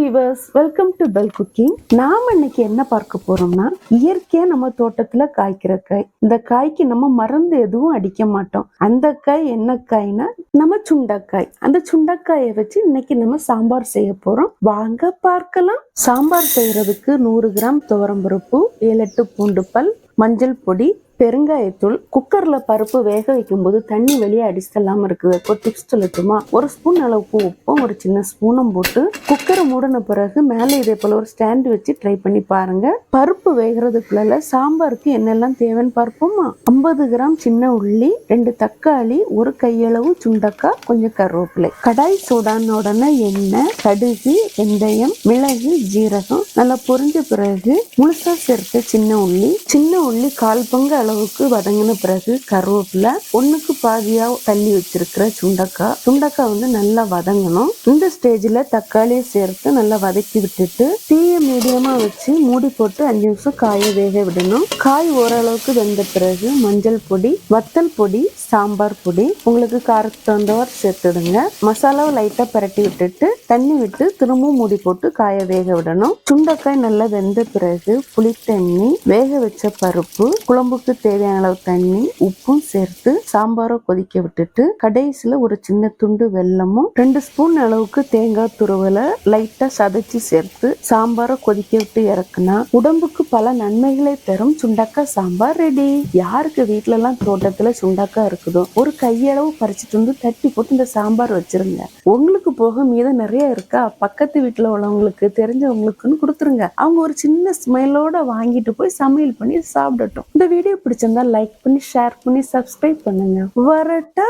Viewers welcome to bell cooking நாம் இன்னைக்கு என்ன பார்க்க போறோம்னா இயற்கையா நம்ம தோட்டத்துல காய்க்கிற காய். இந்த காய்க்கு நம்ம மருந்து எதுவும் அடிக்க மாட்டோம். அந்த காய் என்ன காய்னா நம்ம சுண்டைக்காய். அந்த சுண்டைக்காயை வச்சு இன்னைக்கு நம்ம சாம்பார் செய்ய போறோம். வாங்க பார்க்கலாம். சாம்பார் செய்யறதுக்கு நூறு கிராம் துவரம்பருப்பு ஏழு எட்டு பூண்டு பல் மஞ்சள் பொடி பெருங்காயத்தூள் குக்கர்ல பருப்பு வேக வைக்கும்போது தண்ணி வெளியே அடிச்சிடலாம இருக்குது ஒரு டிப்ஸ் சொல்லட்டுமா? ஒரு ஸ்பூன் அளவுக்கு உப்பும் ஒரு சின்ன ஸ்பூனும் போட்டு குக்கரை மூடின பிறகு மேலே இதே போல ஒரு ஸ்டாண்ட் வச்சு ட்ரை பண்ணி பாருங்க. பருப்பு வேகிறதுக்குள்ள சாம்பாருக்கு என்னெல்லாம் தேவைன்னு பார்ப்போமா? ஐம்பது கிராம் சின்ன உள்ளி ரெண்டு தக்காளி ஒரு கையளவு சுண்டக்காய் கொஞ்சம் கருவேப்பிலை. கடாய் சூடான உடனே எண்ணெய் கடுகு வெந்தயம் மிளகு ஜீரகம் நல்லா பொரிஞ்ச பிறகு முழுசா சேர்த்த சின்ன உள்ளி சின்ன உள்ளி கால் பங்கு அளவுக்கு வதங்கின பிறகு கருவேப்பிலை ஒண்ணுக்கு பாதியா தள்ளி வச்சிருக்கிற சுண்டக்காய் சுண்டக்காய் வந்து நல்லா வதங்கணும். இந்த ஸ்டேஜ்ல தக்காளியை சேர்த்து நல்லா வதக்கி விட்டுட்டு தீ மீடியமாக வச்சு மூடி போட்டு அஞ்சு நிமிஷம் காய வேக விடணும். காய் ஓரளவுக்கு வெந்த பிறகு மஞ்சள் பொடி வத்தல் பொடி சாம்பார் பொடி உங்களுக்கு காரத்துக்கு தகுந்தவாறு சேர்த்துடுங்க. மசாலாவை லைட்டாக பரட்டி விட்டுட்டு தண்ணி விட்டு திரும்பவும் மூடி போட்டு காய வேக விடணும். சுண்டக்காய் நல்லா வெந்த பிறகு புளி தண்ணி வேக வச்ச பருப்பு குழம்புக்கு தேவையான அளவு தண்ணி உப்பும் சேர்த்து சாம்பாரை கொதிக்க விட்டுட்டு கடைசியில் ஒரு சின்ன துண்டு வெல்லமும் ரெண்டு ஸ்பூன் அளவுக்கு தேங்காய் துருவலை லைட்டாக சதைச்சி சேர்த்து சாம்பார் கொதிக்க விட்டு இறக்குனா உடம்புக்கு பல நன்மைகளை தரும் சுண்டக்காய் சாம்பார் ரெடி யாருக்கு வீட்டுல எல்லாம் தோட்டத்துல சுண்டக்காய் இருக்குதோ ஒரு கையளவு பறிச்சுட்டு வந்து தட்டி போட்டு இந்த சாம்பார் வச்சிருங்க. உங்களுக்கு போக மீதம் நிறைய இருக்கா? பக்கத்து வீட்டுல உள்ளவங்களுக்கு தெரிஞ்சவங்களுக்குன்னு கொடுத்துருங்க. அவங்க ஒரு சின்ன ஸ்மெல்லோட வாங்கிட்டு போய் சமையல் பண்ணி சாப்பிடட்டும். இந்த வீடியோ பிடிச்சிருந்தா லைக் பண்ணி ஷேர் பண்ணி சப்ஸ்கிரைப் பண்ணுங்க. வரட்டா!